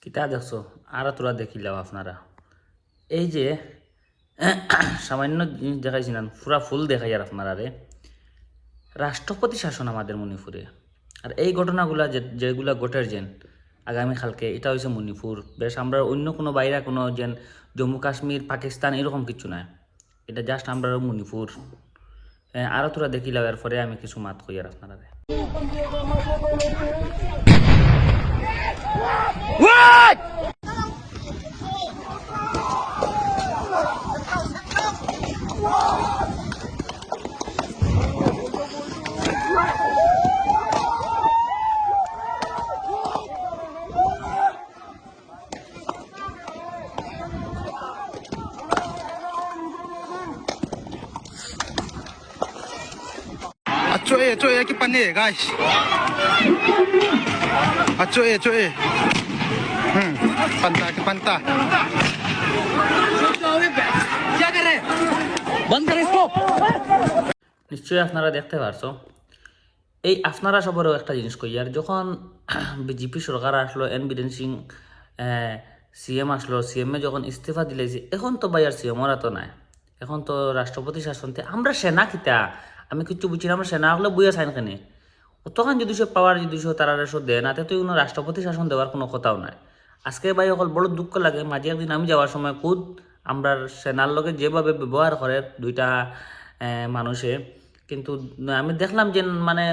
কিতা দেখছ? আর তোরা দেখিলাম আপনারা। এই যে, সামান্য জিনিস দেখাইছিলেন পুরা ফুল দেখাই আর আপনারা রে। রাষ্ট্রপতি শাসন আমাদের মণিপুরে। আর এই ঘটনাগুলা যে যেগুলা ঘটের যেন আগামীকালকে এটা হয়েছে মণিপুর। বেশ আমরা অন্য কোনো বাইরে কোনো যেন জম্মু কাশ্মীর পাকিস্তান, এরকম কিছু নাই। এটা জাস্ট আমরা মণিপুর। আরও তোরা দেখিলাম এরপরে আমি কিছু মাত কই আর আপনারা pane, guys. Acho eh. Hmm, panta, que panta. নিশ্চয়ই আপনারা দেখতে পারছ এই আপনারা সবারও একটা জিনিস কই আর যখন বিজেপি সরকার আসলো এন বীরেন সিং সিএম আসলো সিএমএ যখন ইস্তফা দিলে যে এখন তো ভাই আর সিএম ওরা তো নাই এখন তো রাষ্ট্রপতি শাসনতে আমরা সেনা খিতা আমি কিছু বুঝছি না, আমার সেনা হলে বইয়া সাইন কেনে। তখন যদি সে পাওয়ার যদি সে তারা সে দেয় না তো কোনো রাষ্ট্রপতি শাসন দেওয়ার কোনো কথাও নাই। আজকে ভাই অকল বড় দুঃখ লাগে, মাঝে একদিন আমি যাওয়ার সময় খুদ আমরা সেনার লগে যেভাবে ব্যবহার করে দুইটা মানুষে, কিন্তু আমি দেখলাম যে মানে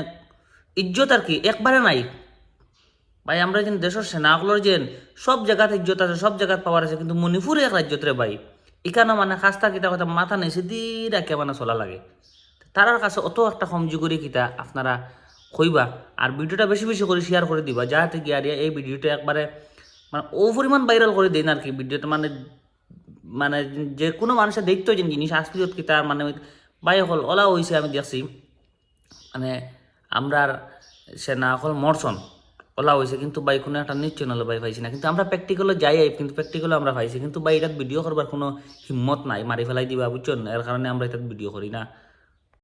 ইজ্জত আর কি, একবারে নাই। ভাই, আমরা যেন দেশের সেনাগুলোর যেন সব জায়গাতে ইজ্জত আছে, সব জায়গাত পাওয়ার আছে, কিন্তু মণিপুরে এক রাজ্যত রে ভাই। এখানে মানে খাস্তা কিতা কথা মাথা নেই সিধি রাখে মানে চলা লাগে। তারার কাছে অত একটা কমজুরি কিতা আপনারা কইবা। আর ভিডিওটা বেশি বেশি করে শেয়ার করে দিবা যাহাতে কি এই ভিডিওটা একবারে মানে ও পরিমাণ ভাইরাল করে দিন আর কি ভিডিওটা মানে মানে যে কোনো মানুষের দেখতো যে জিনিস আসলিয়ত কি তার মানে বাই হল ওলা হয়েছে আমি দেখছি। মানে আমরা সেনা হল মরসন ওলা হয়েছে কিন্তু বাই কোনো একটা নিশ্চয় নলে বাই পাইছি না। কিন্তু আমরা প্র্যাকটিক্যালে যাই আই, কিন্তু প্র্যাকটিক্যালে আমরা পাইছি। কিন্তু বাই এটাত ভিডিও করবার কোনো হিম্মত নাই মারি ফেলাই দিবা বুঝছেন এর কারণে আমরা এটাত ভিডিও করি না।